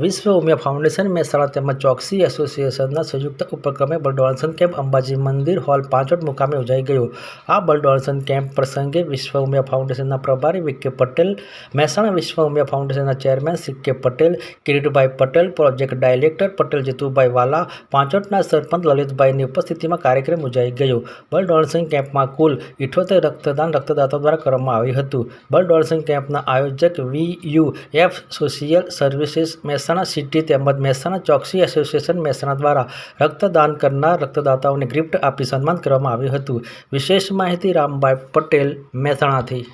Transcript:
વિશ્વ ઉમિયા ફાઉન્ડેશન મહેસાણા તેમજ ચોકસી એસોસિએશનના સંયુક્ત ઉપક્રમે બ્લડ ડોનેશન કેમ્પ અંબાજી મંદિર હોલ પાંચોટ મુકામે યોજાઈ ગયો. આ બ્લડ ડોનેશન કેમ્પ પ્રસંગે વિશ્વ ઉમિયા ફાઉન્ડેશનના પ્રભારી વિકે પટેલ, મહેસાણા વિશ્વ ઉમિયા ફાઉન્ડેશનના chairman Sikke Patel, Kiritbhai Patel, project director Patel Jitubhai Vala, પાંચોટના સરપંચ લલિતભાઈની ઉપસ્થિતિમાં કાર્યક્રમ યોજાઈ ગયો. બ્લડ ડોનેશન કેમ્પમાં કુલ ઇઠોતેર રક્તદાન રક્તદાતા દ્વારા કરવામાં આવ્યું હતું. બ્લડ ડોનેશન કેમ્પના આયોજક V U F social services Mahesana city તેમજ મહેસાણા ચોકસી એસોસિએશન મહેસાણા દ્વારા રક્તદાન કરનાર રક્તદાતાઓને ગિફ્ટ આપી સન્માન કરવામાં આવ્યું હતું. વિશેષ માહિતી રામભાઈ પટેલ, મહેસાણાથી.